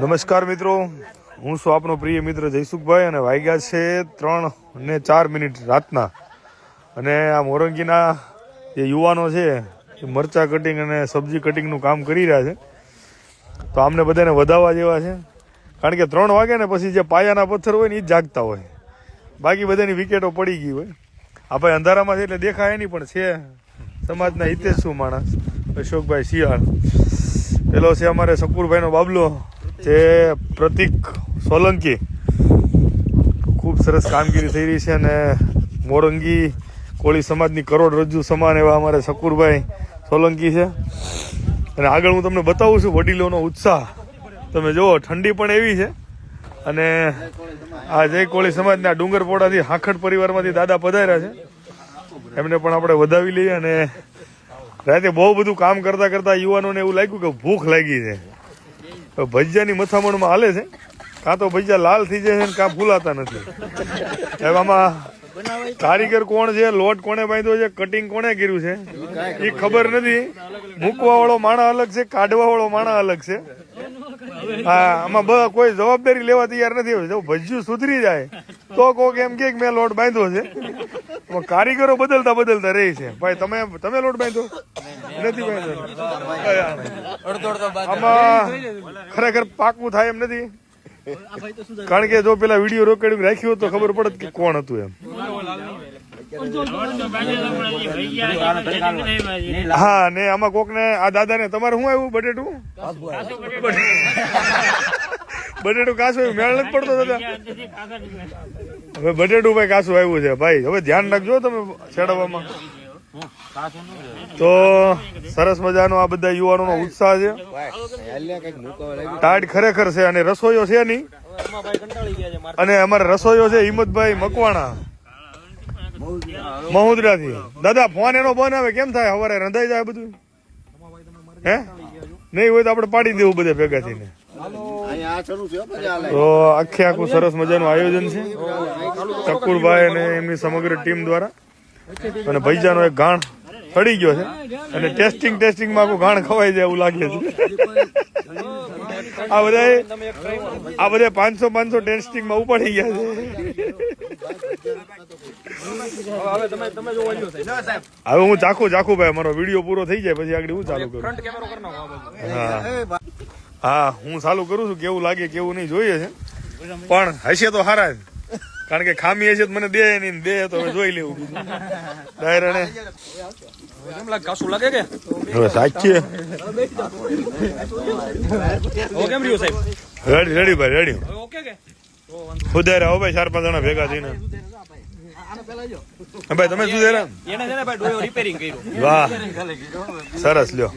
નમસ્કાર મિત્રો. હું છું આપનો પ્રિય મિત્ર જયસુખભાઈ અને વાગ્યા છે ત્રણ ને ચાર મિનિટ રાતના. અને આ મોરંગીના જે યુવાનો છે, એ મરચા કટિંગ અને સબ્જી કટિંગનું કામ કરી રહ્યા છે. તો આમને બધાને વધાવવા જેવા છે. કારણ કે ત્રણ વાગે ને પછી જે પાયાના પથ્થર હોય ને, એ જાગતા હોય. બાકી બધાની વિકેટો પડી ગઈ હોય. આ ભાઈ અંધારામાં છે એટલે દેખાય નહીં, પણ છે. સમાજના હિતેશુ માણસ? અશોકભાઈ શિયાળ. પેલો છે અમારે શકુરભાઈનો બાબલો. જે પ્રતિક સોલંકી ખૂબ સરસ કામગીરી થઈ રહી છે અને મોરંગી કોળી સમાજની કરોડરજ્જુ સમાન એવા અમારે શકુરભાઈ સોલંકી છે. અને આગળ હું તમને બતાવું છું વડીલોનો ઉત્સાહ. તમે જુઓ, ઠંડી પણ એવી છે. અને આ જય કોળી સમાજના ડુંગરપોડાથી હાખડ પરિવારમાંથી દાદા પધાર્યા છે. એમને પણ આપણે વધાવી લઈએ અને રાતે બહુ બધું કામ કરતા કરતા યુવાનોને એવું લાગ્યું કે ભૂખ લાગી છે. ભજીયાની મથામણમાં હાલે છે. કાં તો ભજીયા લાલ થઈ જાય છે ને કાં ફૂલાતા નથી. હવે આમાં કારીગર કોણ છે, લોટ કોણે બાંધ્યો છે કટિંગ કોણે કર્યું છે? એ ખબર નથી. મૂકવા વાળો માણા અલગ છે કાઢવા વાળો માણા અલગ છે. હા, આમાં બ કોઈ જવાબદારી લેવા તૈયાર નથી. ભજીયું સુધરી જાય, તો કોક એમ કે મેં લોટ બાંધ્યો છે. પણ કારીગરો બદલતા બદલતા રહે છે. ભાઈ, તમે તમે લોટ બાંધ્યો નથી બાંધો? આમાં ખરેખર પાકું થાય એમ નથી. કારણ કે જો પેલા વીડિયો રોકડી રાખ્યું તો ખબર પડત કે કોણ હતું એમ. હા, ને આમાં કોક ને આ દાદા ને તમારે શું આવ્યું, બટેટું? બટેટું કાસું મેળ નથી પડતો દાદા. હવે બટેટું ભાઈ કાસું આવ્યું છે. ભાઈ હવે ધ્યાન રાખજો તમે છેડવામાં તો સરસ મજાનો આ બધા યુવાનોનો ઉત્સાહ છે. ટાઢ ખરેખર છે અને રસોઈયો છે નહીં. અને અમારે રસોઈયો છે હિંમતભાઈ મકવાણા. મહુદરાથી. દાદા ફોન એનો બંધ આવે કેમ થાય? સવારે રંધાઈ જાય બધું? હે? નહીં હોય તો આપણે પાડી દેવું બધે ભેગા થઈને. તો આખે આખું સરસ મજાનું આયોજન છે. ચકુરભાઈ અને એમની સમગ્ર ટીમ દ્વારા. અને ભૈજાનો એક ગાણ પડી ગયો છે. અને ટેસ્ટિંગ ટેસ્ટિંગમાં આખું ગાણ ખવાઈ જાય એવું લાગે છે. આ બધા આ બધા પાંચસો પાંચસો ટેસ્ટિંગમાં ઉપાડી ગયા છે. હવે હું ચાખું ચાખું ભાઈ મારો વીડિયો પૂરો થઈ જાય પછી આગળ હું ચાલુ કરું. હા. હા હું સાલું કરું છું કેવું લાગે કેવું નહીં જોઈએ છે. પણ હશે તો હારા જ. કારણ કે ખામી હશે તો મને દે નહીં દે તો હવે જોઈ લેવું. બીજું રેડી રેડી ભાઈ રેડી. સુધારા હો ભાઈ ચાર પાંચ જણા ભેગા થઈને. ભાઈ તમે સુધારા વાહ સરસ લ્યો.